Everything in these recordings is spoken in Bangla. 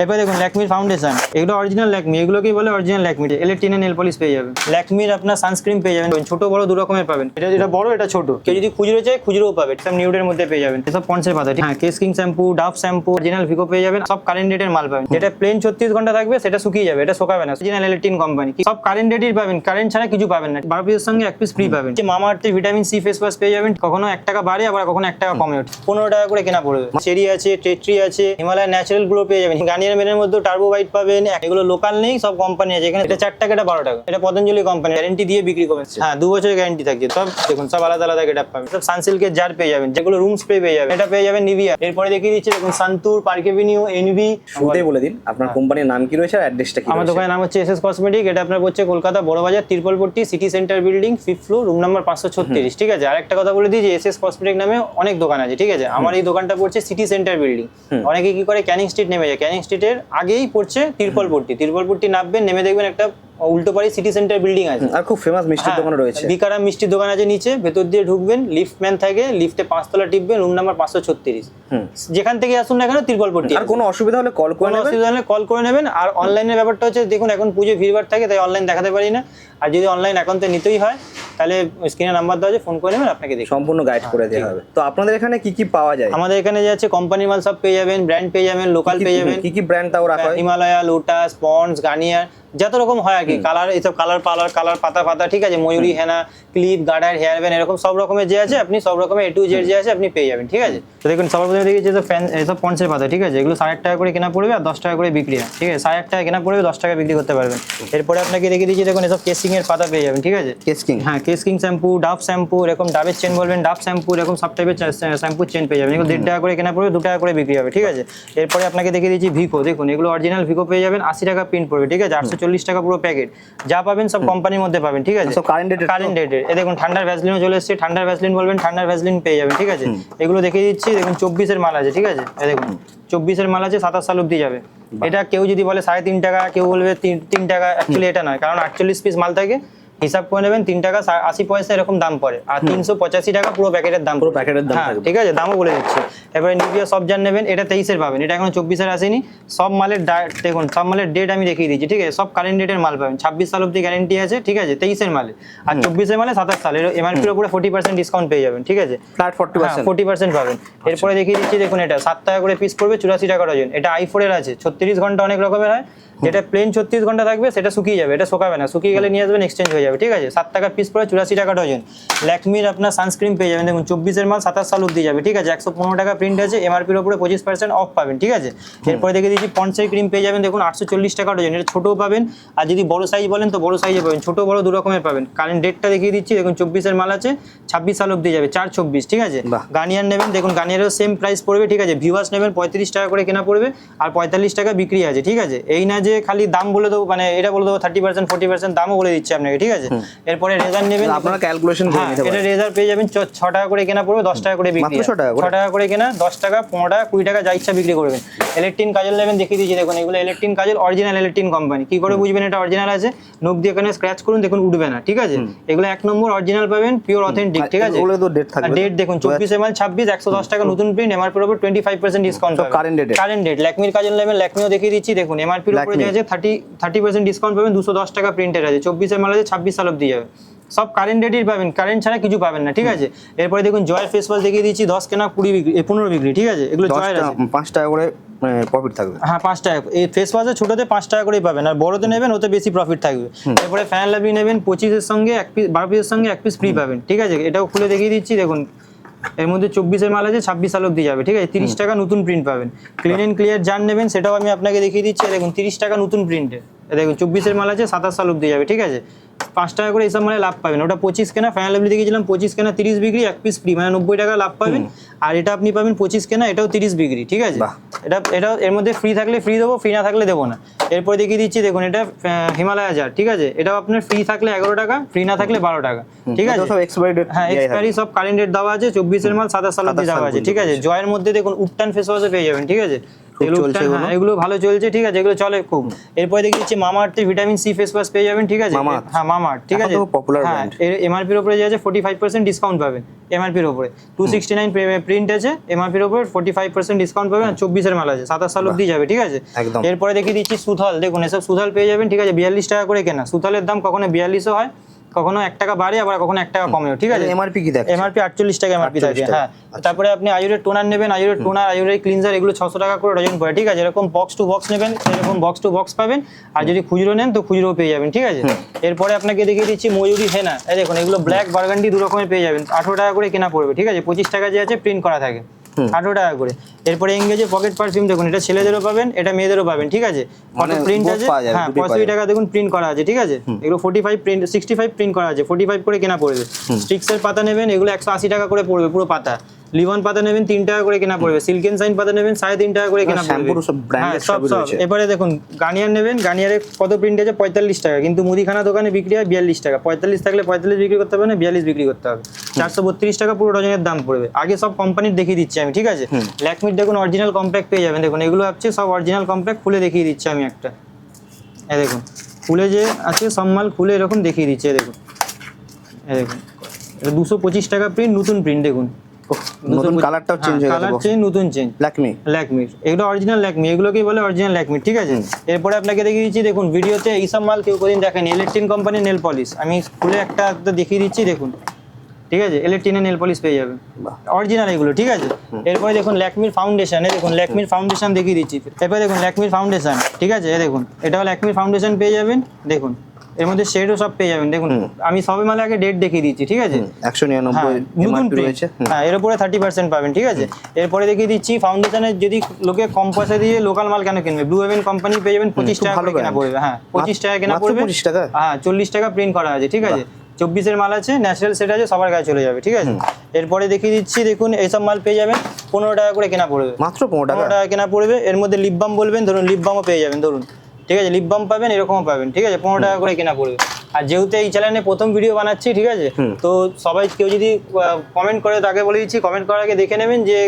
এরপরে দেখুন, ল্যাকমির ফাউন্ডেশন এগুলো অরিজিনাল ল্যাকমি, এগুলোকেই বলে অরিজিনাল ল্যাকমি। ইলেকট্রিনের নেল পলিশ পেয়ে যাবেন। ল্যাকমির আপনার সানস্ক্রিন পেয়ে যাবেন। ছোট, বড় দু রকমের পাবেন। এটা যেটা বড়, এটা ছোট। কেউ যদি খুচরো চাই খুচরোও পাবে। সব নিউডের মধ্যে পেয়ে যাবেন। এসব পঞ্চের পাতা হ্যাঁ Kesh King shampoo Dove shampoo original Vicco পেয়ে যাবেন। সব কারেন্ট ডেটের মাল পাবেন। যেটা প্লেন ছত্রিশ ঘণ্টা থাকবে, সেটা শুকিয়ে যাবে। এটা শোকাবে না। অরিজিনাল ইলেকট্রিন কোম্পানি সব কারেন্ট ডেটের পাবেন। কারেন্ট ছাড়া কিছু পাবেন না। বারো পিসের সঙ্গে এক পিস ফ্রি পাবেন। যে মামা আর্থের ভিটামিন সি ফেস ওয়াশ পেয়ে যাবেন, কখনো এক টাকা বাড়ে, আবার কখনো এক টাকা কমে ওঠে। পনেরো টাকা করে কেনা পড়বে। চেরি আছে টেট্রি আছে হিমালয় ন্যাচারালগুলো পেয়ে যাবেন। গার্নিয়ার মেনের মধ্যে টার্বো বাইট পাবেন এগুলো লোকাল নেই সব কোম্পানি আছে। এখানে এটা চার টাকা এটা বারো টাকা। এটা পতঞ্জলি কোম্পানি গ্যারেন্টি দিয়ে বিক্রি করবেন। হ্যাঁ দু বছরের গ্যারেন্টি থাকছে। সব দেখুন সব আলাদা আলাদা গেট পাবেন। সব সানসিল্কের জার পেয়ে যাবেন যেগুলো রুম স্প্রে পেয়ে যাবেন। এটা পেয়ে যাবেন নিভিয়া এরপরে দেখিয়ে দিচ্ছে দেখুন সান্তুর পার্ক এভিনিউ এনভি শুরুতেই বলে দিন আপনার কোম্পানির নাম কি রয়েছে আর অ্যাড্রেসটা কি আমার দোকানের নাম হচ্ছে এস এস কসমেটিক এটা আপনার হচ্ছে Kolkata Burrabazar Tirpalpatti city centre building fifth floor room number পাঁচশো ছত্রিশ। ঠিক আছে? আর একটা কথা বলে দিই যে এস এস কসমেটিক নামে অনেক দোকান আছে ঠিক আছে? আমার এই দোকানটা পড়ছে সিটি সেন্টার বিল্ডিং অনেকে কি করে ক্যানিং স্ট্রিট নেমে যায়। ক্যানিং স্ট্রিটের আগেই পড়ছে তিরপলপট্টি তিরপলপট্টি নামবেন নেমে দেখবেন একটা উল্টো পাড়ি সিটি সেন্টার বিল্ডিং আছে। আর খুব ফেমাস মিষ্টির হ্যাঁ, দোকান রয়েছে। বিকারাম মিষ্টির দোকান আছে নিচে ভেতর দিয়ে ঢুকবেন লিফট ম্যান থাকে লিফটে পাঁচতলা টিপবেন রুম নাম্বার পাঁচশো ছত্রিশ। হুম। যেখান থেকে আসুন না কেন তিরপলপট্টি আর কোনো অসুবিধা হলে কল করে অসুবিধা হলে কল করে নেবেন। আর অনলাইনের ব্যাপারটা হচ্ছে দেখুন এখন পুজো ভিড়ভাড় থাকে তাই অনলাইন দেখাতে পারি না। আর যদি অনলাইন অ্যাকাউন্টে নিতেই হয় তাহলে স্ক্রিনে নাম্বার দেওয়া আছে ফোন করে নেবেন আপনাকে দেখুন সম্পূর্ণ গাইড করে দেওয়া হবে। তো আপনাদের এখানে কি কি পাওয়া যায়? আমাদের এখানে যে আছে কোম্পানি মাল সব পেয়ে যাবেন ব্র্যান্ড পেয়ে যাবেন লোকাল পেয়ে যাবেন। কি কি ব্র্যান্ড তাও রাখা হয়? হিমালয়া লোটাস পন্ডস গার্নিয়ার যত রকম হয় আর কি কালার এইসব কালার পালার কালার পাতা পাতা ঠিক আছে Mayuri henna clip garter hair band এরকম সব রকমের যে আছে আপনি সব রকমের এ টু জেড যে আছে আপনি পেয়ে যাবেন ঠিক আছে? তো দেখুন সবার প্রথমে দেখেছি যে ফ্যান এসব পঞ্চের পাতা ঠিক আছে এগুলো সাড়ে আট টাকা করে কেনা পড়বে আর দশ টাকা করে বিক্রি হয় ঠিক আছে সাড়ে আট টাকা কেনা পড়বে দশ টাকা বিক্রি করতে পারবেন। এরপরে আপনাকে রেখে দিয়েছি দেখুন এসব কেসিং এর পাতা পেয়ে যাবেন ঠিক আছে? কেসকিং হ্যাঁ Kesh King shampoo Dove shampoo এরকম ডাবের চেন বলবেন ডাব শ্যাম্পু এরকম সব টাইপের শ্যাম্পুর চেন পেয়ে যাবেন এগুলো দেড় টাকা করে কেনা পড়বে দু টাকা করে বিক্রি হবে ঠিক আছে? এরপরে আপনাকে দেখিয়ে দিচ্ছি ভিকো দেখুন এগুলো অরিজিনাল ভিকো পেয়ে যাবেন আশি টাকা প্রিন্ট পড়বে ঠিক আছে আটশো চল্লিশ টাকা পুরো প্যাকেট যা পাবেন সব কোম্পানির মধ্যে পাবেন ঠিক আছে? তো? কারেন্ট ডেটের এ দেখুন ঠান্ডার ভ্যাসলিনও চলে এসেছে। ঠান্ডার ভ্যাসলিন বলবেন ঠান্ডার ভ্যাসলিন পেয়ে যাবেন ঠিক আছে? এগুলো দেখিয়ে দিচ্ছি দেখুন চব্বিশের মাল আছে ঠিক আছে? দেখুন চব্বিশের মাল আছে সাতাশ সাল অব্দি যাবে। এটা কেউ যদি বলে সাড়ে তিন টাকা কেউ বলবে তিন তিন টাকা অ্যাকচুয়ালি এটা নয় কারণ আটচল্লিশ পিস মাল থাকে হিসাব করে নেবেন তিন টাকা আশি পয়সা এরকম দাম পড়ে। আর তিনশো পঁচাশি টাকা পুরো প্যাকেটের দাম পুরো প্যাকেটের দাম হ্যাঁ, ঠিক আছে দামও বলে দিচ্ছি। এবারে নিভিয়া সব জান নেবেন এটা তেইশের পাবেন। এটা এখনও চব্বিশের আসেনি। সব মালের দেখুন সব মালের ডেট আমি দেখিয়ে দিচ্ছি ঠিক আছে? সব কারেন্ট ডেটের মাল পাবেন। ছাব্বিশ সাল অব্দি গ্যারেন্টি আছে ঠিক আছে? তেইশের মালে। আর চব্বিশের মালে সাতাশ সাল। এমআরপির উপরে ফোর্টি পার্সেন্ট ডিসকাউন্ট পেয়ে যাবেন ঠিক আছে? Flat forty percent forty percent পাবেন। এরপরে দেখিয়ে দিচ্ছি দেখুন এটা সাত টাকা করে পিস পড়বে চুরাশি টাকা ডজন। এটা আইফোনের আছে ছত্রিশ ঘণ্টা অনেক রকমের হয়। যেটা প্লেন ছত্রিশ ঘণ্টা থাকবে সেটা শুকিয়ে যাবে এটা শোকাবে না। শুকিয়ে গেলে নিয়ে আসবেন এক্সচেঞ্জ হয়ে যাবে ঠিক আছে? সাত টাকা পিস পড়ে চুরাশি টাকা ডজন। ল্যাকমির আপনার সানস্ক্রিন পেয়ে যাবেন। দেখুন চব্বিশের মাল সাতাশ সাল অব্দি যাবে ঠিক আছে? একশো পনেরো টাকা প্রিন্ট আছে এমআরপির উপরে পঁচিশ পার্সেন্ট অফ পাবেন ঠিক আছে? এরপরে দেখে দিচ্ছি পন্সের ক্রিম পেয়ে যাবেন দেখুন আটশো চল্লিশ টাকা ডজন। এটা ছোটও পাবেন আর যদি বড় সাইজ বলেন তো বড় সাইজে পাবেন। ছোট বড় দু রকমের পাবেন। কারেন্ট ডেটটা দেখিয়ে দিচ্ছি দেখুন চব্বিশের মাল আছে ছাব্বিশ সাল অব্দি যাবে চার চব্বিশ ঠিক আছে। গার্নিয়ার নেবেন দেখুন গার্নিয়ারও সেম প্রাইস পড়বে ঠিক আছে? ভিউয়ার্স নেবেন পঁয়ত্রিশ টাকা করে কেনা পড়বে আর পঁয়তাল্লিশ টাকা বিক্রি আছে ঠিক আছে? এই না যে খালি দাম বলে দেবো মানে এটা বলে দেবো থার্টি পার্সেন্ট ফোর্টি পার্সেন্ট দামও বলে দিচ্ছি আপনাকে ঠিক আছে? এরপরে রেজার নেবেন। আপনারা ক্যালকুলেশন হ্যাঁ এটা রেজার পেয়ে যাবেন ছ টাকা করে কেনা পড়বে দশ টাকা করে বিক্রি ছ টাকা করে? কেনা দশ টাকা পনেরো টাকা কুড়ি টাকা যা ইচ্ছা বিক্রি করবেন। ইলেকট্রিন কাজল নেবেন দেখিয়ে দিচ্ছি দেখুন এগুলো ইলেকট্রিন কাজল অরিজিনাল ইলেকট্রিন কোম্পানি কি করে বুঝবেন এটা অরিজিনাল আছে? নখ দিয়ে এখানে স্ক্র্যাচ করুন দেখুন উঠবে না ঠিক আছে? এগুলো এক নম্বর অরিজিনাল পাবেন পিওর অথেন্টিক ঠিক আছে? ওগুলো তো ডেট থাকবে ডেট দেখুন চব্বিশ এম এল ছাব্বিশ একশো দশ টাকা নতুন প্রিন্ট এমআরপির উপর twenty five percent discount current date current date ল্যাকমির কাজল নেবেন ল্যাকমিও দেখিয়ে দিচ্ছি দেখুন এমআরপির উপরে Lakme। আছে থার্টি থার্টি পার্সেন্ট ডিসকাউন্ট পাবেন দুশো দশ টাকা প্রিন্টের আছে চব্বিশ এম আছে ছাব্বিশ সাল অব্দি যাবে। সব কারেন্ট ডেটই পাবেন কারেন্ট ছাড়া কিছু পাবেন না ঠিক আছে? এরপরে দেখুন জয়ের ফেস ওয়াশ দেখিয়ে দিচ্ছি দশ কেনা কুড়ি বিক্রি এ, পনেরো বিক্রি ঠিক আছে? এগুলো জয়ের আছে। পাঁচ টাকা করে প্রফিট থাকবে। হ্যাঁ পাঁচ টাকা এই ফেস ওয়াশে ছোটোতে পাঁচ টাকা করেই পাবেন আর বড়োতে নেবেন ওতে বেশি প্রফিট থাকবে। এরপরে ফ্যান লাভি নেবেন পঁচিশের সঙ্গে এক পিস বারো পিসের সঙ্গে এক পিস ফ্রি পাবেন ঠিক আছে? এটাও খুলে দেখিয়ে দিচ্ছি দেখুন। এর মধ্যে চব্বিশের মাল আছে ছাব্বিশ সাল অব্দি যাবে ঠিক আছে? তিরিশ টাকা নতুন প্রিন্ট পাবেন। ক্লিন অ্যান্ড ক্লিয়ার যান নেবেন সেটাও আমি আপনাকে দেখিয়ে দিচ্ছি। দেখুন তিরিশ টাকা নতুন প্রিন্টে দেখুন চব্বিশের মাল আছে সাতাশ সাল অব্দি যাবে ঠিক আছে? পাঁচ টাকা করে এইসব মানে লাভ পাবেন। ওটা পঁচিশ কেনা ফ্যান লাভলি দেখেছিলাম পঁচিশ কেনা তিরিশ বিক্রি এক পিস ফ্রি মানে নব্বই টাকা লাভ পাবেন। আর এটা আপনি পাবেন পঁচিশ কেনা এটাও তিরিশ বিক্রি ঠিক আছে। এটা এটা এর মধ্যে ফ্রি থাকলে ফ্রি দেবো ফ্রি না থাকলে দেবো না। এরপরে দেখিয়ে দিচ্ছি দেখুন এটা হিমালয়া জার ঠিক আছে? এটাও আপনার ফ্রি থাকলে এগারো টাকা ফ্রি না থাকলে বারো টাকা ঠিক আছে? সব এক্সপায়ারি ডেট হ্যাঁ এক্সপায়ারি সব কারেন্ট ডেট দেওয়া আছে চব্বিশের মাল সাতাশ সাল দেওয়া আছে ঠিক আছে? জয়ের মধ্যে দেখুন উপটান ফেস ওয়াশও পেয়ে যাবেন ঠিক আছে? খুব চলছে এগুলো। হ্যাঁ, এগুলো। ভালো চলছে ঠিক আছে এগুলো চলে খুব। এরপরে দেখি দিচ্ছি মামা আর্থের ভিটামিন সি ফেস ওয়াশ পেয়ে যাবেন ঠিক আছে? হ্যাঁ মামা আর্থ, ঠিক আছে? হ্যাঁ brand। এর এমআরপির উপরে যে আছে ফোর্টি ফাইভ পার্সেন্ট ডিসকাউন্ট পাবেন এমআরপির উপরে টু সিক্সটি নাইন প্রিন্ট আছে এমআরপির উপরে ফোর্টি ফাইভ পার্সেন্ট ডিসকাউন্ট পাবেন আর চব্বিশের মাল আছে সাতাশ সাল অব্দি যাবে ঠিক আছে? এরপরে দেখিয়ে দিচ্ছি সুথল দেখুন এসব সুথল পেয়ে যাবেন ঠিক আছে? বিয়াল্লিশ টাকা করে কেনা। সুথলের দাম কখনো বিয়াল্লিশও হয় কখনো এক টাকা বাড়ে আবার কখনো এক টাকা কমেও ঠিক আছে? এমআরপি কি দেখ এমআরপি আটচল্লিশ টাকা এমআরপি 48 থাকে। হ্যাঁ। তারপরে আপনি আয়ুরের টোনার নেবেন আয়ুরের টোনার আয়ুরের ক্লিনজার এগুলো ছশো টাকা করে ডজন পড়ে ঠিক আছে? এরকম বক্স টু বক্স নেবেন এরকম বক্স টু বক্স পাবেন আর যদি খুচরো নেন তো খুচরো পেয়ে যাবেন ঠিক আছে? এরপরে আপনাকে দেখিয়ে দিচ্ছি ময়ূরী হেনা। এই দেখুন এগুলো ব্ল্যাক বার্গান্ডি দু রকমের পেয়ে যাবেন। আঠেরো টাকা করে কেনা পড়বে ঠিক আছে? পঁচিশ টাকা যে আছে প্রিন্ট করা থাকে। আঠেরো টাকা করে। এরপরে এঙ্গেজে পকেট পারফিউম দেখুন এটা ছেলেদেরও পাবেন এটা মেয়েদেরও পাবেন ঠিক আছে? মানে প্রিন্ট আছে হ্যাঁ পঁয়ষট্টি। টাকা দেখুন প্রিন্ট করা আছে ঠিক আছে? এগুলো forty five print sixty five print করা আছে ফোর্টি ফাইভ করে কেনা পড়বে। স্টিক্সের পাতা নেবেন এগুলো একশো আশি টাকা করে পড়বে পুরো পাতা। লিভন পাতা নেবেন তিন টাকা করে কেনা পড়বে সিল্কেন সাইন পাতা নেবেন সাড়ে তিন টাকা করে কেনা পড়বে। সব হ্যাঁ, সব সব। এবারে দেখুন গার্নিয়ার নেবেন গার্নিয়ারে কত প্রিন্ট আছে? পঁয়তাল্লিশ টাকা। কিন্তু মুদিখানা দোকানে বিক্রি হয় বিয়াল্লিশ টাকা। পঁয়তাল্লিশ থাকলে পঁয়তাল্লিশ বিক্রি করতে হবে না বিয়াল্লিশ বিক্রি করতে হবে। চারশো বত্রিশ টাকা পুরো ডজনের দাম পড়বে। আগে সব কোম্পানির দেখিয়ে দিচ্ছি আমি ঠিক আছে? ল্যাকমির দেখুন অরিজিনাল কম্প্যাক্ট পেয়ে যাবেন। দেখুন এগুলো হচ্ছে সব অরিজিনাল কম্প্যাক্ট খুলে দেখিয়ে দিচ্ছি আমি একটা। এই দেখুন খুলে যে আছে সব মাল খুলে এরকম দেখিয়ে দিচ্ছে দেখুন। এই দেখুন। এটা দুশো পঁচিশ টাকা প্রিন্ট নতুন প্রিন্ট দেখুন। নতুন কালারটাও চেঞ্জ হয়ে কালার গেছে চেঞ্জ নতুন চেঞ্জ ল্যাকমি ল্যাকমির এগুলো অরিজিনাল ল্যাকমি এগুলোকেই বলে অরিজিনাল ল্যাকমি ঠিক আছে? এরপরে আপনাকে দেখিয়ে দিচ্ছি দেখুন ভিডিওতে এইসব মাল কেউ কোদিন দেখেন। ইলেকট্রিন কোম্পানি নেল পলিশ আমি খুলে একটা দেখিয়ে দিচ্ছি দেখুন। ঠিক আছে? ইলেকট্রিনের নেল পলিশ পেয়ে যাবেন। অরিজিনাল এগুলো ঠিক আছে? এরপরে দেখুন ল্যাকমির ফাউন্ডেশন দেখুন ল্যাকমির ফাউন্ডেশন দেখিয়ে দিচ্ছি। এরপরে দেখুন ল্যাকমির ফাউন্ডেশন ঠিক আছে? দেখুন এটাও ল্যাকমির ফাউন্ডেশন পেয়ে যাবেন। দেখুন। এর মধ্যে শেডও সব পেয়ে যাবেন। দেখুন আমি সবে মালে আগে ডেট দেখিয়ে দিচ্ছি ঠিক আছে? একশো হ্যাঁ, নিরানব্বই নতুন এমআরপি রয়েছে। হ্যাঁ এর উপরে থার্টি পার্সেন্ট পাবেন ঠিক আছে? এরপরে দেখিয়ে দিচ্ছি ফাউন্ডেশনের যদি লোকে কম পয়সা দিয়ে লোকাল মাল কেন কিনবে? ব্লু হেভেন কোম্পানি পেয়ে যাবেন পঁচিশ টাকা করে কেনা পড়বে। হ্যাঁ পঁচিশ টাকা কেনা পড়বে। 25 টাকা? হ্যাঁ চল্লিশ টাকা প্রিন্ট করা আছে ঠিক আছে? চব্বিশের মাল আছে ন্যাচারাল সেট আছে সবার কাছে চলে যাবে ঠিক আছে? এরপরে দেখিয়ে দিচ্ছি দেখুন এইসব মাল পেয়ে যাবেন পনেরো টাকা করে কেনা পড়বে। মাত্র পনেরো টাকা? কেনা পড়বে এর মধ্যে লিপ বাম বলবেন ধরুন লিপ বামও পেয়ে যাবেন ধরুন। ঠিক আছে লিপ বাম পাবেন এরকমও পাবেন ঠিক আছে পনেরো টাকা করে কেনা পড়বে। আর যেহেতু এই চ্যানেলে প্রথম ভিডিও বানাচ্ছি ঠিক আছে তো সবাই কেউ যদি কমেন্ট করে তাকে বলে দিচ্ছি কমেন্ট করার আগে দেখে নেবেন যে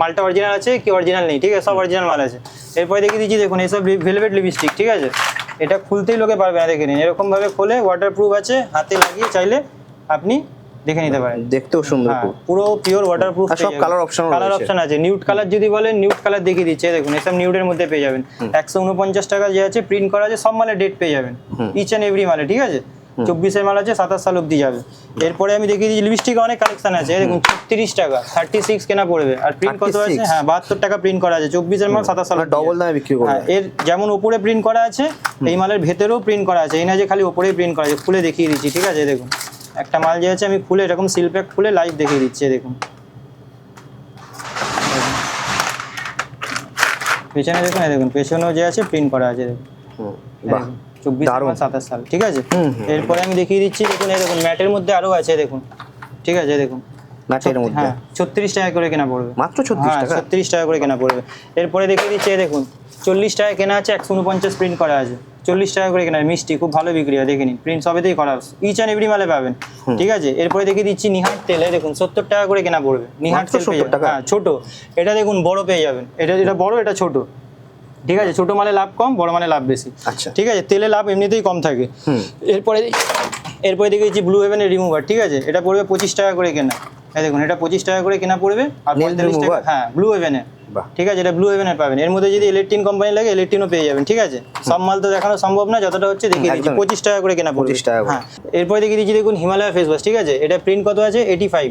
মালটা অরিজিনাল আছে কি অরিজিনাল নেই ঠিক আছে সব অরিজিনাল মাল আছে। এরপরে দেখে দিচ্ছি দেখুন এইসব ভেলভেট লিপস্টিক ঠিক আছে এটা খুলতেই লোকে পারবে না দেখে নিন। এরকমভাবে খোলে ওয়াটারপ্রুফ আছে হাতে লাগিয়ে চাইলে আপনি দেখে নিতে পারেন। দেখতেও সুন্দর হ্যাঁ, পুরো। পিওর ওয়াটারপ্রুফ আর সব option ও কালার অপশন আছে। নিউড কালার যদি বলেন নিউড কালার দেখিয়ে দিচ্ছে। দেখুন এসব নিউডের মধ্যে পেয়ে যাবেন। একশো উনপঞ্চাশ টাকা যে আছে প্রিন্ট করা আছে সব মালে ডেট পেয়ে যাবেন। ইচ অ্যান্ড এভরি মালে ঠিক আছে? চব্বিশের মাল আছে সাতাশ সাল অব্দি যাবে। এরপরে আমি দেখিয়ে দিচ্ছি লিপস্টিক অনেক কালেকশন আছে। দেখুন ছত্রিশ টাকা থার্টি সিক্স কেনা পড়বে। আর প্রিন্ট কত আছে? হ্যাঁ বাহাত্তর টাকা প্রিন্ট করা আছে। চব্বিশের মাল সাতাশ সাল ডবল যাবে। দামে বিক্রি হ্যাঁ করবে এর যেমন উপরে প্রিন্ট করা আছে এই মালের ভেতরেও প্রিন্ট করা আছে। এই না যে খালি উপরেই প্রিন্ট করা আছে খুলে দেখিয়ে দিচ্ছি ঠিক আছে? দেখুন। একটা মাল যে আছে আমি খুলে এরকম সিল প্যাক খুলে লাইভ দেখিয়ে দিচ্ছি দেখুন। পেছনে দেখুন দেখুন পেছনেও যে আছে প্রিন্ট করা আছে দেখুন। চব্বিশ সাতাশ সাল ঠিক আছে। এরপরে আমি দেখিয়ে দিচ্ছি দেখুন এই দেখুন ম্যাটের মধ্যে আরও আছে দেখুন। ঠিক আছে দেখুন। ম্যাটের মধ্যে? হ্যাঁ ছত্রিশ টাকা করে কেনা পড়বে। মাত্র ছত্রিশ হ্যাঁ টাকা? ছত্রিশ টাকা করে কেনা পড়বে। এরপরে দেখিয়ে দিচ্ছি দেখুন চল্লিশ টাকা কেনা আছে একশো উনপঞ্চাশ প্রিন্ট করা আছে। চল্লিশ টাকা করে কেনা মিষ্টি খুব ভালো বিক্রি হয় দেখে নিন। প্রিন্ট সবেতেই করা ইচ অ্যান্ড এভরি মালে পাবেন। ঠিক আছে? এরপরে দেখিয়ে দিচ্ছি নিহার তেলে দেখুন সত্তর টাকা করে কেনা পড়বে। মাত্র তেল পেয়ে যাবেন। টাকা? হ্যাঁ ছোট। এটা দেখুন বড় পেয়ে যাবেন। এটা যেটা বড় এটা ছোট। ঠিক আছে? ছোট মালে লাভ কম বড় মানে লাভ বেশি। আচ্ছা। ঠিক আছে? তেলে লাভ এমনিতেই কম থাকে। এরপরে এরপরে দেখেছি ব্লু হেভেনের রিমুভার ঠিক আছে? এটা পড়বে পঁচিশ টাকা করে কেনা। এই দেখুন এটা পঁচিশ টাকা করে কেনা পড়বে আর পঁয়তাল্লিশ টাকা হ্যাঁ ব্লু হেভেনের বাহ। ঠিক আছে এটা ব্লু হেভেনের পাবেন। এর মধ্যে যদি ইলেকট্রিন কোম্পানি লাগে ইলেকট্রিনও পেয়ে যাবেন ঠিক আছে? সব মাল তো দেখানো সম্ভব না যতটা হচ্ছে দেখিয়ে দিচ্ছি। পঁচিশ টাকা করে কেনা পড়বে। 25 টাকা হ্যাঁ। এরপরে দেখিয়ে দিচ্ছি দেখুন হিমালয় ফেস ওয়াশ ঠিক আছে? এটা প্রিন্ট কত আছে? এইটি ফাইভ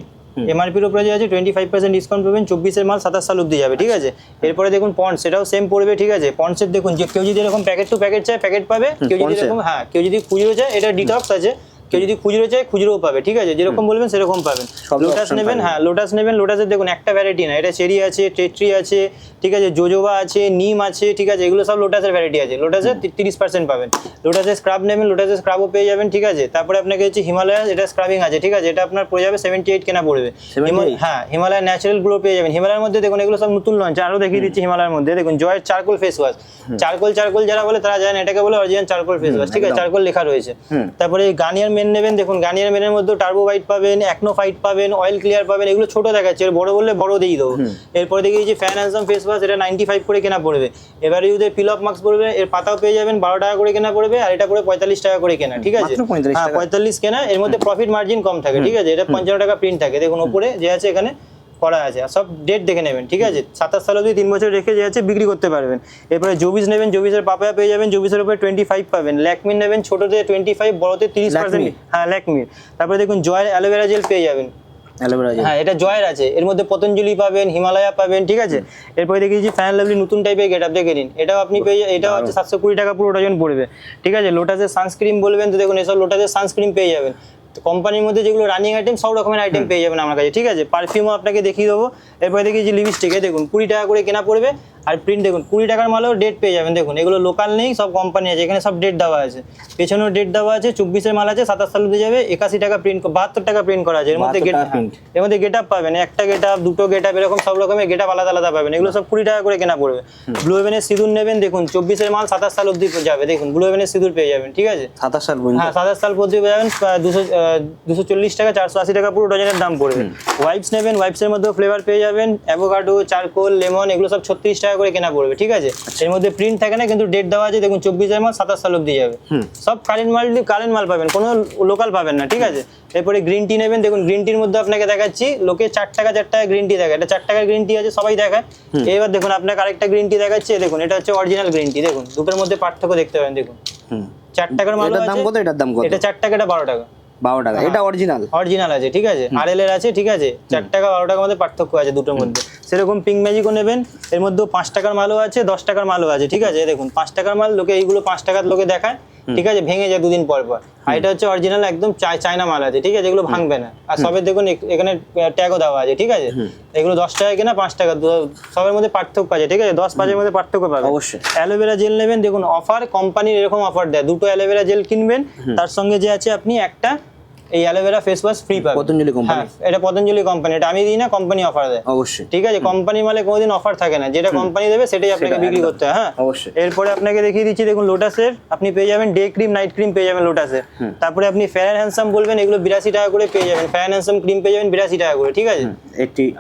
এমআরপির উপরে যে আছে টোয়েন্টি ফাইভ পার্সেন্ট ডিসকাউন্ট পাবেন চব্বিশের মাল সাতাশ সাল অব্দি যাবে ঠিক আছে? এরপরে দেখুন পন্ড সেটাও সেম পড়বে ঠিক আছে? পন্ডসের দেখুন যে কেউ যদি এরকম প্যাকেট টু প্যাকেট চায় প্যাকেট পাবে কেউ যদি এরকম হ্যাঁ কেউ যদি খুচরো চায় এটা ডিটক্স আছে। কেউ যদি খুচরো চায় খুচরোও পাবে ঠিক আছে? যেরকম বলবেন সেরকম পাবেন। লোটাস নেবেন হ্যাঁ লোটাস নেবেন লোটাসের দেখুন একটা ভ্যারাইটি না। এটা চেরি আছে টেট্রি আছে ঠিক আছে জোজোবা আছে নিম আছে ঠিক আছে এগুলো সব লোটাসের ভ্যারাইটি আছে। লোটাসের তিরিশ পার্সেন্ট পাবেন। লোটাসের স্ক্রাব নেবেন লোটাসের স্ক্রাবও পেয়ে যাবেন ঠিক আছে? তারপরে আপনাকে হচ্ছে হিমালয়াস এটা স্ক্রাবিং আছে ঠিক আছে? এটা আপনার পড়ে যাবে সেভেন্টি এইট কেনা পড়বে। হ্যাঁ হিমালয় ন্যাচারালগুলো পেয়ে যাবেন। হিমালয়ের মধ্যে দেখুন এগুলো সব নতুন লঞ্চ আরও দেখিয়ে দিচ্ছি হিমালয়ের মধ্যে। দেখুন জয়ের charcoal face wash charcoal charcoal যারা বলে তারা জানেন এটাকে বলে অরিজিনাল চারকোল ফেস ওয়াশ ঠিক আছে? চারকোল লেখা রয়েছে। তারপরে গার্নিয়ার মেন নেবেন দেখুন গার্নিয়ার মেনের মধ্যে টার্বো হোয়াইট পাবেন অ্যাকনো ফাইট পাবেন অয়েল ক্লিয়ার পাবেন এগুলো ছোট দেখাচ্ছে এর বড় বললে বড় দিয়ে দেবো। এরপর দেখি যে fair and handsome face wash এটা নাইনটি ফাইভ করে কেনা পড়বে। এবারে যদি পিল অফ মাস্ক পড়বে এর পাতাও পেয়ে যাবেন বারো টাকা করে কেনা পড়বে আর এটা করে পঁয়তাল্লিশ টাকা করে কেনা ঠিক আছে? হ্যাঁ পঁয়তাল্লিশ কেনা এর মধ্যে প্রফিট মার্জিন কম থাকে ঠিক আছে? এটা পঞ্চান্ন টাকা প্রিন্ট থাকে দেখুন ওপরে যে আছে এখানে করা আছে আর সব ডেট দেখে নেবেন ঠিক আছে? সাতাশ সাল অবধি তিন বছর রেখে যে আছে বিক্রি করতে পারবেন। এরপরে জবিস নেবেন জবিসের পাপায়া পেয়ে যাবেন জবিসের উপরে টোয়েন্টি ফাইভ পাবেন। ল্যাকমিন নেবেন ছোটোতে টোয়েন্টি ফাইভ বড়তে তিরিশ পার্সেন্ট হ্যাঁ ল্যাকমির। তারপরে দেখুন জয়ের অ্যালোভেরা জেল পেয়ে যাবেন। Aloe vera gel. হ্যাঁ এটা জয়ের আছে। এর মধ্যে পতঞ্জলি পাবেন হিমালয়া পাবেন ঠিক আছে? এরপরে দেখেছি ফ্যান লাভলি নতুন টাইপের গেট আপ দেখে নিন। এটাও আপনি পেয়ে এটাও হচ্ছে সাতশো কুড়ি টাকা পুরো ডজন পড়বে। ঠিক আছে? লোটাসের সানস্ক্রিন বলবেন তো দেখুন এসব লোটাসের সানস্ক্রিন পেয়ে যাবেন। কোম্পানির মধ্যে যেগুলো রানিং আইটেম সব রকমের আইটেম পেয়ে যাবেন আমার কাছে। ঠিক আছে? পারফিউমও আপনাকে দেখিয়ে দেবো। এরপরে দেখি যে লিপস্টিক দেখুন কুড়ি টাকা করে কেনা পড়বে। আর প্রিন্ট দেখুন কুড়ি টাকার মালেও ডেট পেয়ে যাবেন। দেখুন এগুলো লোকাল নেই সব কোম্পানি আছে এখানে সব ডেট দেওয়া আছে। পেছনেও ডেট দেওয়া আছে চব্বিশের মাল আছে সাতাশ সাল যাবে একাশি টাকা প্রিন্ট বাহাত্তর টাকা প্রিন্ট করা আছে। এর মধ্যে গেট টাকা এর মধ্যে গেট আপ পাবেন একটা গেট আপ দুটো গেট আপ এরকম সব রকমের গেট আপ আলাদা আলাদা পাবেন। এগুলো সব কুড়ি টাকা করে কেনা পড়বে। ব্লু হেভেনের সিঁদুর নেবেন দেখুন চব্বিশের মাল সাতাশ সাল অব্দি যাবে। দেখুন ব্লু হেভেনের সিঁদুর পেয়ে যাবেন ঠিক আছে? সাতাশ সাল হ্যাঁ সাতাশ সাল পর্যন্ত পেয়ে যাবেন দুশো দুশো চল্লিশ টাকা চারশো আশি টাকা পুরো ডজনের দাম পড়বে। ওয়াইপস নেবেন ওয়াইপসের মধ্যেও ফ্লেভার পেয়ে যাবেন অ্যাভোকাডো চারকোল লেমন এগুলো সব ছত্রিশ টাকা করে কেনা পড়বে ঠিক আছে? এর মধ্যে প্রিন্ট থাকে না কিন্তু ডেট দেওয়া আছে দেখুন চব্বিশের মাল সাতাশ সাল অব্দি যাবে। সব কারেন্ট মাল কারেন্ট মাল পাবেন কোনো লোকাল পাবেন না ঠিক আছে? এরপরে গ্রিন টি নেবেন দেখুন গ্রিন টির মধ্যে আপনাকে দেখাচ্ছি লোকে চার টাকা চার টাকা গ্রিন টি দেখায়। এটা চার টাকার গ্রিন টি আছে সবাই দেখায়। এবার দেখুন আপনাকে আরেকটা গ্রিন টি দেখাচ্ছে দেখুন এটা হচ্ছে অরিজিনাল গ্রিন টি দেখুন দুটোর মধ্যে পার্থক্য দেখতে পাবেন দেখুন। চার টাকার মাল দাম কত? এটার দাম কত? এটা চার টাকা এটা বারো টাকা। বারো টাকা। এটা অরিজিনাল অরিজিনাল আছে ঠিক আছে? আর এর আছে ঠিক আছে? চার টাকা বারো টাকার মধ্যে পার্থক্য আছে দুটোর মধ্যে। সেরকম পিঙ্ক ম্যাজিকও নেবেন এর মধ্যেও পাঁচ টাকার মালও আছে দশ টাকার মালও আছে ঠিক আছে? দেখুন পাঁচ টাকার মাল লোকে এইগুলো পাঁচ টাকার লোকে দেখায় ঠিক আছে? ভেঙে যায় দুদিন পর পর। আর এটা হচ্ছে অরিজিনাল একদম চায়না মাল আছে ঠিক আছে? এগুলো ভাঙবে না। আর সবে দেখুন এখানে ট্যাগও দেওয়া আছে ঠিক আছে? এগুলো দশ টাকা কিনা পাঁচ টাকা সবের মধ্যে পার্থক্য আছে ঠিক আছে? দশ পাঁচের মধ্যে পার্থক্য পাবে অবশ্যই। অ্যালোভেরা জেল নেবেন দেখুন অফার কোম্পানির এরকম অফার দেয়। দুটো অ্যালোভেরা জেল কিনবেন তার সঙ্গে যে আছে আপনি একটা এই অ্যালোভেরা ফেস ওয়াশ ফ্রি পাবেন পতঞ্জলি কোম্পানি হ্যাঁ এটা পতঞ্জলি কোম্পানি এটা আমি দিই না কোম্পানি অফার দেয়। অবশ্যই। ঠিক আছে কোম্পানি মালে কোনোদিন অফার থাকে না। যেটা কোম্পানি দেবে সেটাই আপনাকে বিক্রি করতে হয় হ্যাঁ। অবশ্যই। এরপরে আপনাকে দেখিয়ে দিচ্ছি দেখুন লোটাসের আপনি পেয়ে যাবেন ডে ক্রিম নাইট ক্রিম পেয়ে যাবেন লোটাসের তারপরে আপনি ফেয়ার হ্যান্ডসাম বলবেন এগুলো বিরাশি টাকা করে পেয়ে যাবেন। ফেয়ার হ্যান্ডসাম ক্রিম পেয়ে যাবেন বিরাশি টাকা করে ঠিক আছে?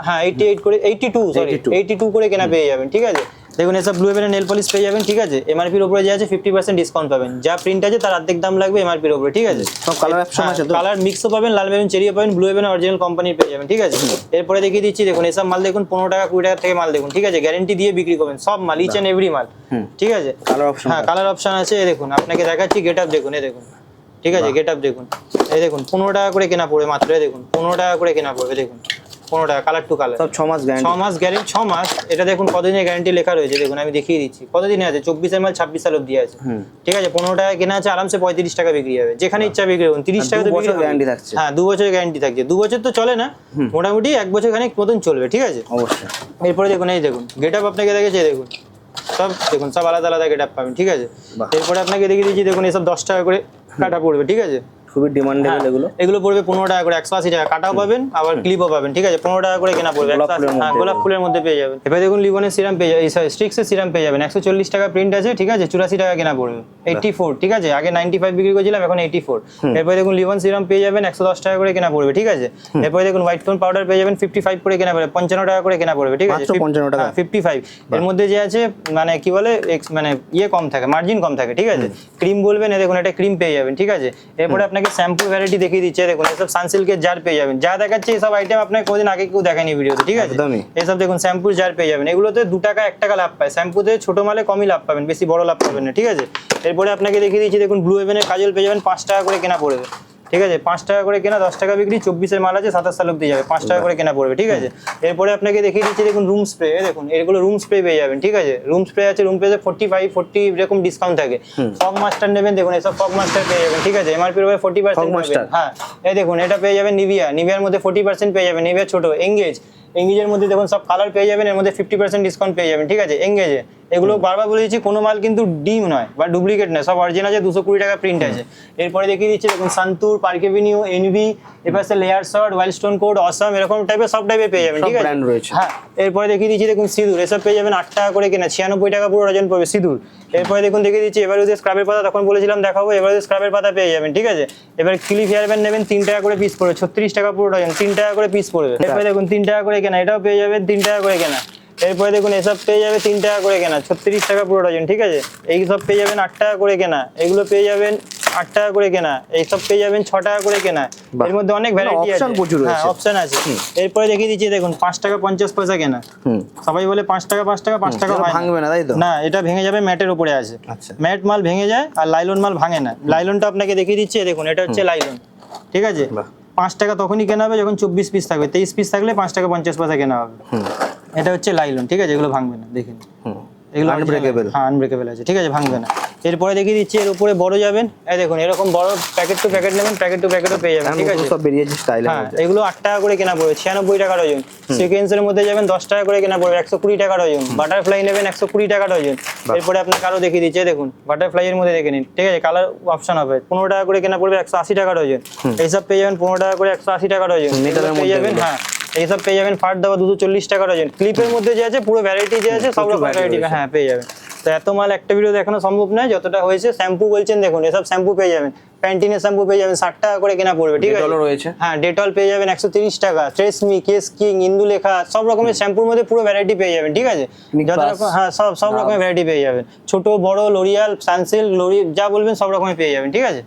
হ্যাঁ এইটি এইট করে eighty two sorry 82 eighty two করে কেনা পেয়ে যাবেন ঠিক আছে? দেখুন এসব ব্লু হেভেনের নেল পলিশ পেয়ে যাবেন ঠিক আছে? এমআরপির উপরে যে আছে ফিফটি পার্সেন্ট ডিসকাউন্ট পাবেন। যা প্রিন্ট আছে তার অর্ধেক দাম লাগবে এমআরপির উপরে ঠিক আছে? সব কালার অপশন আছে তো? কালার মিক্সও পাবেন লাল বেগুন চেরিও পাবেন ব্লু হেভেন অরিজিনাল কোম্পানির পেয়ে যাবেন ঠিক আছে? এরপরে দেখিয়ে দিচ্ছি দেখুন এসব মাল দেখুন পনেরো টাকা কুড়ি টাকা থেকে মাল দেখুন ঠিক আছে? গ্যারেন্টি দিয়ে বিক্রি করবেন সব মাল ইচ অ্যান্ড এভরি মাল ঠিক আছে? কালার অপশন হ্যাঁ কালার অপশন আছে এই দেখুন আপনাকে দেখাচ্ছি গেট আপ দেখুন এই দেখুন ঠিক আছে? গেট আপ দেখুন এই দেখুন পনেরো টাকা করে কেনা পড়বে মাত্র দেখুন পনেরো টাকা করে কেনা পড়বে দেখুন। পনেরো টাকা কালার টু কালার সব ছ মাস ছ মাস গ্যারেন্টি ছ মাস। এটা দেখুন কতদিনের গ্যারেন্টি লেখা রয়েছে দেখুন আমি দেখিয়ে দিচ্ছি। কতদিনে আছে? চব্বিশের মাল ছাব্বিশ সাল অব্দি আছে। ঠিক আছে পনেরো টাকা কেনা আছে আরামসে পঁয়ত্রিশ টাকা বিক্রি হবে। যেখানে ইচ্ছা বিক্রি করুন তিরিশ টাকা তো বিক্রি guarantee থাকছে। হ্যাঁ দু বছরের গ্যারেন্টি থাকছে। দু বছর তো চলে না। মোটামুটি এক বছর খানিক মতন চলবে ঠিক আছে? অবশ্যই। এরপরে দেখুন এই দেখুন গেট আপ আপনাকে দেখেছে দেখুন। সব দেখুন সব আলাদা আলাদা গেট আপ পাবেন ঠিক আছে? এরপরে আপনাকে দেখিয়ে দিচ্ছি দেখুন এসব দশ টাকা করে কাটা পড়বে ঠিক আছে? খুবই ডিমান্ডেবল হ্যাঁ, এগুলো। এগুলো পড়বে পনেরো টাকা করে একশো আশি টাকা। কাটাও পাবেন আবার ক্লিপও পাবেন ঠিক আছে? পনেরো টাকা করে কেনা পড়বে গোলাপ 180 ফুলের হ্যাঁ গোলাপ ফুলের মধ্যে পেয়ে যাবেন। এবার দেখুন লিবনের সিরাম পেয়ে যাবেন স্ট্রিক্সের সিরাম পেয়ে যাবেন। একশো চল্লিশ টাকা প্রিন্ট আছে ঠিক আছে? চুরাশি টাকা কেনা পড়বে। এইটি ফোর ঠিক আছে? আগে নাইনটি ফাইভ বিক্রি করেছিলাম এখন এইটি ফোর এরপরে দেখুন লিবন সিরাম পেয়ে যাবেন একশো দশ টাকা করে কেনা পড়বে ঠিক আছে? এরপরে দেখুন হোয়াইট টোন পাউডার পেয়ে যাবেন ফিফটি ফাইভ করে কেনা পড়বে পঞ্চান্ন টাকা করে কেনা পড়বে ঠিক আছে? 55 টাকা? ফিফটি ফাইভ এর মধ্যে যে আছে মানে কি বলে মানে ইয়ে কম থাকে মার্জিন কম থাকে ঠিক আছে? ক্রিম বলবেন এই দেখুন এটা ক্রিম পেয়ে যাবেন ঠিক আছে? এরপরে আপনাকে শ্যাম্পু ভ্যারাইটি দেখিয়ে দিচ্ছে। দেখুন এসব সানসিল্কের জার পেয়ে যাবেন। যা দেখাচ্ছে এসব আইটেম আপনাকে কোনোদিন আগে কেউ দেখেনি ভিডিওতে ঠিক আছে? একদমই। এসব দেখুন শ্যাম্পুর জার পেয়ে যাবেন। এগুলোতে দু টাকা এক টাকা লাভ পায়। শ্যাম্পুতে ছোট মালে কমই লাভ পাবেন বেশি বড় লাভ পাবেন না ঠিক আছে? এরপরে আপনাকে দেখিয়ে দিচ্ছি দেখুন ব্লু হেভেনের কাজল পেয়ে যাবেন পাঁচ টাকা করে কেনা পড়বে। ঠিক আছে? পাঁচ টাকা করে কেনা দশ টাকা বিক্রি চব্বিশের মাল আছে সাতাশ সাল অব্দি যাবে। পাঁচ টাকা করে কেনা পড়বে ঠিক আছে? এরপরে আপনাকে দেখিয়ে দিচ্ছি দেখুন রুম স্প্রে দেখুন এগুলো রুম স্প্রে পেয়ে যাবেন ঠিক আছে? রুম স্প্রে আছে room spray forty five forty এরকম ডিসকাউন্ট থাকে। ফগ মাস্টার নেবেন দেখুন এসব ফগ মাস্টার পেয়ে যাবেন ঠিক আছে? এমআরপির উপরে ফোর্টি পার্সেন্ট হ্যাঁ এই দেখুন এটা পেয়ে যাবেন নিভিয়া নিভিয়ার মধ্যে ফোর্টি পার্সেন্ট পেয়ে যাবেন নিভিয়া ছোট এঙ্গেজ এঙ্গেজের মধ্যে দেখুন সব কালার পেয়ে যাবেন এর মধ্যে ফিফটি পার্সেন্ট ডিসকাউন্ট পেয়ে যাবেন ঠিক আছে? এঙ্গেজে এগুলো বারবার বলে দিচ্ছি কোনো মাল কিন্তু ডিম নয় বা ডুপ্লিকেট নয় সব অরিজিনাল আছে দুশো কুড়ি টাকা প্রিন্ট আছে। এরপরে দেখিয়ে দিচ্ছি দেখুন সান্তুর পার্কেভিনিউ এনভি এরপর আছে layer shot wild stone code অসম এরকম টাইপের সব টাইপের পেয়ে যাবেন ঠিক আছে? হ্যাঁ এরপরে দেখিয়ে দিচ্ছি দেখুন সিঁদুর এসব পেয়ে যাবেন আট টাকা করে কেনা ছিয়ানব্বই টাকা পুরো ডজন পড়বে সিঁদুর। এরপরে দেখুন দেখিয়ে দিচ্ছি এবার যদি স্ক্রাবের পাতা তখন বলেছিলাম দেখাবো এবার যদি স্ক্রাবের পাতা পেয়ে যাবেন ঠিক আছে? এবার ক্লিপ হেয়ার ব্যান্ড নেবেন তিন টাকা করে পিস পড়বে ছত্রিশ টাকা পুরো ডজন তিন টাকা করে পিস পড়বে। এরপরে দেখুন তিন টাকা করে কেনা এটাও পেয়ে যাবেন তিন টাকা করে কেনা। এরপরে দেখুন এসব পেয়ে যাবে তিন টাকা করে কেনা ছত্রিশ টাকা পুরো ডজন ঠিক আছে? এই সব পেয়ে যাবেন আট টাকা করে কেনা এগুলো পেয়ে যাবেন আট টাকা করে কেনা এইসব পেয়ে যাবেন ছ টাকা করে কেনা। এর মধ্যে অনেক ভ্যারাইটি আছে। হ্যাঁ অপশন আছে। এরপরে দেখিয়ে দিচ্ছি দেখুন পাঁচ টাকা পঞ্চাশ পয়সা কেনা। সবাই বলে পাঁচ টাকা পাঁচ টাকা পাঁচ টাকা। ভাঙবে না, তাই তো? না এটা ভেঙে যাবে ম্যাটের উপরে আছে। আচ্ছা। ম্যাট মাল ভেঙে যায় আর লাইলন মাল ভাঙে না। লাইলনটা আপনাকে দেখিয়ে দিচ্ছি দেখুন এটা হচ্ছে লাইলন ঠিক আছে? পাঁচ টাকা তখনই কেনা হবে যখন চব্বিশ পিস থাকবে তেইশ পিস থাকলে পাঁচ টাকা পঞ্চাশ পয়সা কেনা হবে। এটা হচ্ছে লাইলন ঠিক আছে? এগুলো ভাঙবে না দেখুন এগুলো Unbreakable। হ্যাঁ আনব্রেকেবল আছে ঠিক আছে ভাঙবে না। এরপরে দেখিয়ে দিচ্ছি এর উপরে বড় যাবেন। এই দেখুন এরকম বড় প্যাকেট টু প্যাকেট নেবেন প্যাকেট টু প্যাকেটও পেয়ে যাবেন ঠিক আছে? সব বেরিয়েছে স্টাইলের হ্যাঁ এগুলো আট টাকা করে কেনা পড়বে ছিয়ানব্বই টাকা ডজন। সিকোয়েন্সের মধ্যে যাবেন দশ টাকা করে কেনা পড়বে একশো কুড়ি টাকা ডজন। বাটারফ্লাই নেবেন একশো কুড়ি টাকা ডজন। এরপরে আপনাকে আরও দেখিয়ে দিচ্ছে দেখুন বাটারফ্লাই এর মধ্যে দেখে নিন ঠিক আছে? কালার অপশন হবে পনেরো টাকা করে কেনা পড়বে একশো আশি টাকা ডজন। এইসব পেয়ে যাবেন পনেরো টাকা করে একশো আশি টাকা ডজন। পেয়ে যাবেন হ্যাঁ। এইসব পেয়ে যাবেন ফাট দেওয়া দুশো চল্লিশ টাকা ডজন ক্লিপের মধ্যে যে আছে পুরো ভ্যারাইটি যে আছে সব রকম ভ্যারাইটি হ্যাঁ পেয়ে যাবেন। তো এত মাল একটা ভিডিও দেখানো সম্ভব নয় যতটা হয়েছে শ্যাম্পু বলছেন দেখুন এসব শ্যাম্পু পেয়ে যাবেন। প্যান্টিনের শ্যাম্পু পেয়ে যাবেন ষাট টাকা করে কেনা পড়বে ঠিক আছে? রয়েছে। হ্যাঁ ডেটল পেয়ে যাবেন একশো তিরিশ টাকা ট্রেসমি কেস কিং ইন্দু লেখা সব রকমের শ্যাম্পুর মধ্যে পুরো ভ্যারাইটি পেয়ে যাবেন ঠিক আছে? যত রকম হ্যাঁ সব সব রকমের ভ্যারাইটি পেয়ে যাবেন। ছোট বড় লোরিয়াল সানসিল্ক লোরি যা বলবেন সব রকমের পেয়ে যাবেন ঠিক আছে?